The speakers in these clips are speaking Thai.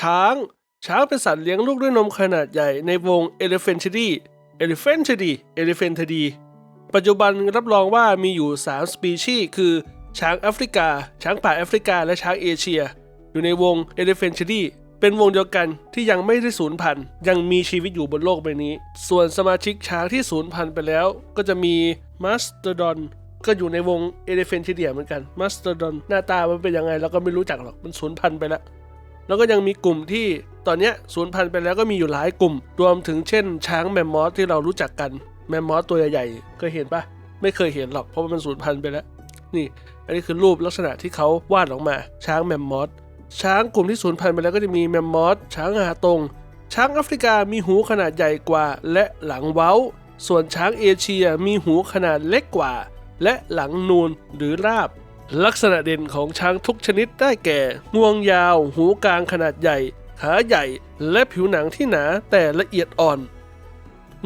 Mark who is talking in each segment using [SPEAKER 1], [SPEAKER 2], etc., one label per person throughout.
[SPEAKER 1] ช้าง ช้างเป็นสัตว์เลี้ยงลูกด้วยนมขนาดใหญ่ในวง Elephantidae Elephantidae Elephantidae ปัจจุบันรับรองว่ามีอยู่ 3 สปีชีส์คือ ช้างแอฟริกา ช้างป่าแอฟริกา และช้างเอเชีย อยู่ในวง Elephantidae เป็นวงเดียวกันที่ยังไม่ได้สูญพันธุ์ยังมีชีวิตอยู่บนโลกใบนี้ ส่วนสมาชิกช้างที่สูญพันธุ์ไปแล้ว ก็จะมี Mastodon ก็อยู่ในวง Elephantidae เหมือนกัน Mastodon หน้าตามันเป็นยังไงเราก็ไม่รู้จักหรอกมันสูญพันธุ์ไปแล้ว แล้วก็ยังมีกลุ่มที่ตอนนี้สูญพันธุ์ไปแล้วก็มีอยู่หลายกลุ่ม รวมถึงเช่น ช้างแมมมอสที่เรารู้จักกัน แมมมอสตัวใหญ่ๆเคยเห็นปะไม่เคยเห็นหรอกเพราะมันสูญพันธุ์ไปแล้ว นี่ อันนี้คือรูปลักษณะที่เขาวาดออกมา ช้างแมมมอสช้างกลุ่มที่สูญพันธุ์ไปแล้วก็จะมีแมมมอสช้างหาตรง ช้างแอฟริกามีหูขนาดใหญ่กว่า และหลังเว้า ส่วนช้างเอเชียมีหูขนาดเล็กกว่า และหลังนูนหรือราบ ลักษณะเด่นของช้างทุกชนิดได้แก่ งวงยาว หูกลางขนาดใหญ่ ขาใหญ่ และผิวหนังที่หนาแต่ละเอียดอ่อน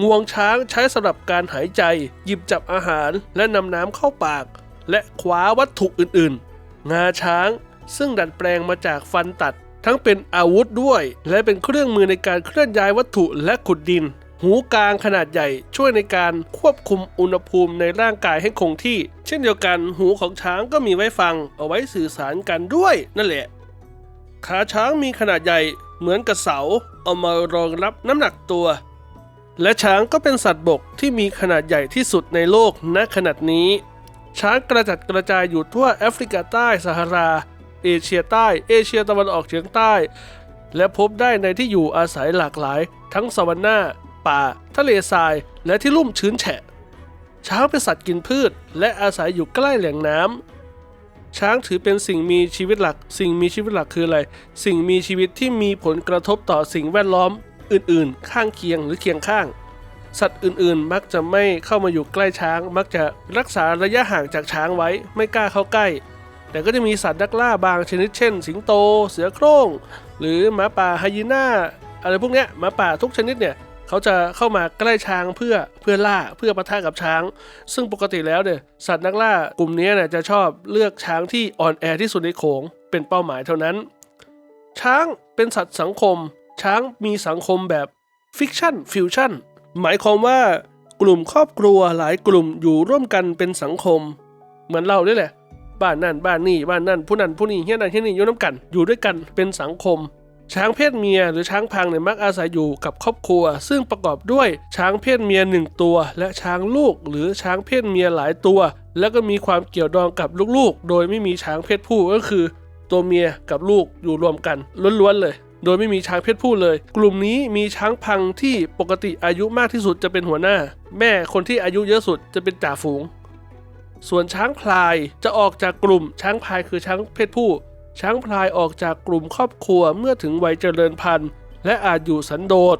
[SPEAKER 1] งวงช้างใช้สำหรับการหายใจ หยิบจับอาหารและนำน้ำเข้าปาก และคว้าวัตถุอื่นๆ งาช้างซึ่งดัดแปลงมาจากฟันตัด ทั้งเป็นอาวุธด้วย และเป็นเครื่องมือในการเคลื่อนย้ายวัตถุและขุดดิน หูกลางขนาดใหญ่ช่วยในการควบคุมอุณหภูมิในร่างกายให้คงที่ เช่นเดียวกันหูของช้างก็มีไว้ฟัง เอาไว้สื่อสารกันด้วย นั่นแหละ ขาช้างมีขนาดใหญ่เหมือนกับเสา เอามารองรับน้ำหนักตัว และช้างก็เป็นสัตว์บกที่มีขนาดใหญ่ที่สุดในโลกณขนาดนี้ ช้างกระจัดกระจายอยู่ทั่วแอฟริกาใต้ซาฮารา เอเชียใต้ เอเชียตะวันออกเฉียงใต้ และพบได้ในที่อยู่อาศัยหลากหลาย ทั้งสวานนา ป่า ทะเลทราย และที่ลุ่มชื้นแฉะ ช้างเป็นสัตว์กินพืช และอาศัยอยู่ใกล้แหล่งน้ำช้างถือเป็นสิ่งมีชีวิตหลัก สิ่งมีชีวิตหลักคืออะไร สิ่งมีชีวิตที่มีผลกระทบต่อสิ่งแวดล้อม อื่นๆ ข้างเคียงหรือเคียงข้าง สัตว์อื่นๆ มักจะไม่เข้ามาอยู่ใกล้ช้าง มักจะรักษาระยะห่างจากช้างไว้ ไม่กล้าเข้าใกล้แต่ก็จะมีสัตว์นักล่าบางชนิดเช่น สิงโต เสือโคร่ง หรือหมาป่าไฮยีน่าอะไรพวกเนี้ยหมาป่าทุกชนิดเนี่ย เขาจะเข้ามาใกล้ช้างเพื่อเพื่อล่าเพื่อปะทะกับช้าง ซึ่งปกติแล้วเนี่ยสัตว์นักล่ากลุ่มนี้เนี่ยจะชอบเลือกช้างที่อ่อนแอที่สุดในโขงเป็นเป้าหมายเท่านั้น ช้างเป็นสัตว์สังคม ช้างมีสังคมแบบฟิกชันฟิวชั่นหมายความว่ากลุ่มครอบครัวหลายกลุ่มอยู่ร่วมกันเป็นสังคม เหมือนเราด้วยแหละ บ้านนั่นบ้านนี่บ้านนั่นผู้นั้นผู้นี้เฮียนั่นเฮียนี่อยู่น้ำกัน อยู่ด้วยกันเป็นสังคม ช้างเพศเมียหรือช้างพังเนี่ยมักอาศัยอยู่กับครอบครัว ซึ่งประกอบด้วยช้างเพศเมียหนึ่งตัว และช้างลูก หรือช้างเพศเมียหลายตัว แล้วก็มีความเกี่ยวดองกับลูกๆ โดยไม่มีช้างเพศผู้ก็คือ ตัวเมียกับลูกอยู่รวมกันล้วนๆเลย โดยไม่มีช้างเพศผู้เลย กลุ่มนี้มีช้างพังที่ปกติอายุมากที่สุดจะเป็นหัวหน้า แม่คนที่อายุเยอะสุดจะเป็นจ่าฝูง ส่วนช้างพลายจะออกจากกลุ่มช้างพลายคือช้างเพศผู้ ช้างพลายออกจากกลุ่มครอบครัวเมื่อถึงวัยเจริญพันธุ์ และอาจอยู่สันโดษ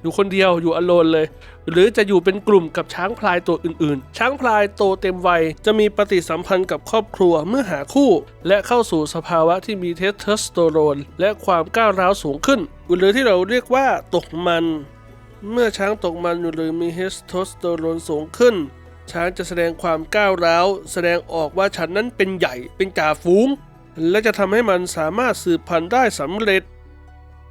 [SPEAKER 1] อยู่คนเดียวอยู่อโลนเลย หรือจะอยู่เป็นกลุ่มกับช้างพลายตัวอื่นๆ ช้างพลายโตเต็มวัยจะมีปฏิสัมพันธ์กับครอบครัวเมื่อหาคู่ และเข้าสู่สภาวะที่มีเทสโทสเตอโรน และความก้าวร้าวสูงขึ้น หรือที่เราเรียกว่าตกมัน เมื่อช้างตกมันหรือมีเทสโทสเตอโรนสูงขึ้นช้างจะแสดงความก้าวร้าว แสดงออกว่าฉันนั้นเป็นใหญ่เป็นจ่าฝูง และจะทำให้มันสามารถสืบพันธุ์ได้สำเร็จ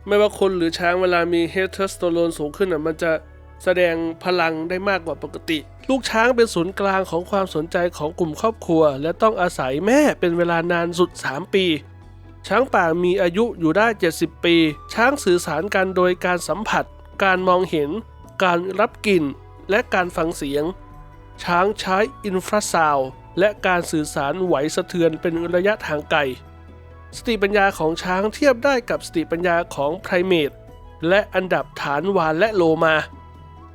[SPEAKER 1] ไม่ว่าคนหรือช้างเวลามีเฮสเทสโตโรนสูงขึ้นอะมันจะแสดงพลังได้มากกว่าปกติ ลูกช้างเป็นศูนย์กลางของความสนใจของกลุ่มครอบครัว และต้องอาศัยแม่เป็นเวลานานสุด 3 ปี ช้างป่ามีอายุอยู่ได้ 70 ปี ช้างสื่อสารกันโดยการสัมผัส การมองเห็น การรับกลิ่น และการฟังเสียง ช้างใช้อินฟราซาวด์ และการสื่อสารไหวสะเทือนเป็นระยะทางไกล สติปัญญาของช้างเทียบได้กับสติปัญญาของไพรเมตและอันดับฐานวานและโลมา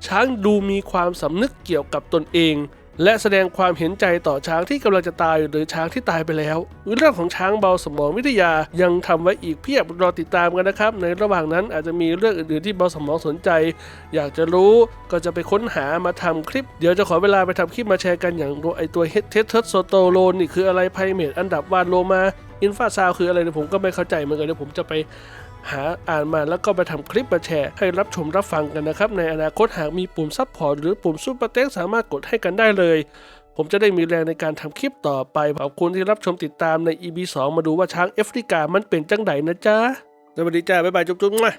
[SPEAKER 1] ช้างดูมีความสำนึกเกี่ยวกับตนเอง และแสดงความเห็นใจต่อช้างที่กำลังจะตายหรือช้างที่ตายไปแล้ว เรื่องของช้างเบาสมองวิทยายังทำไว้อีกเพียบรอติดตามกันนะครับ ในระหว่างนั้นอาจจะมีเรื่องอื่นๆที่เบาสมองสนใจ อยากจะรู้ก็จะไปค้นหามาทำคลิป เดี๋ยวจะขอเวลาไปทำคลิปมาแชร์กันอย่างไอตัวเฮดเทสเทสโซโตโลนนี่คืออะไรไพรเมตอันดับวานโลมาอินฟาซาวคืออะไรเนี่ยผมก็ไม่เข้าใจเหมือนกันเดี๋ยวผมจะไป หาอ่านมาแล้วก็ไปทำคลิปมาแชร์ ให้รับชมรับฟังกันนะครับ ในอนาคตหากมีปุ่มซับพอร์ตหรือปุ่มซูเปอร์เต็กสามารถกดให้กันได้เลย ผมจะได้มีแรงในการทำคลิปต่อไปขอบคุณที่รับชมติดตามใน EP 2 มาดูว่าช้างแอฟริกามันเป็นจังไดนะจ๊ะสวัสดีจ้าบ๊ายบายจุ๊บๆมา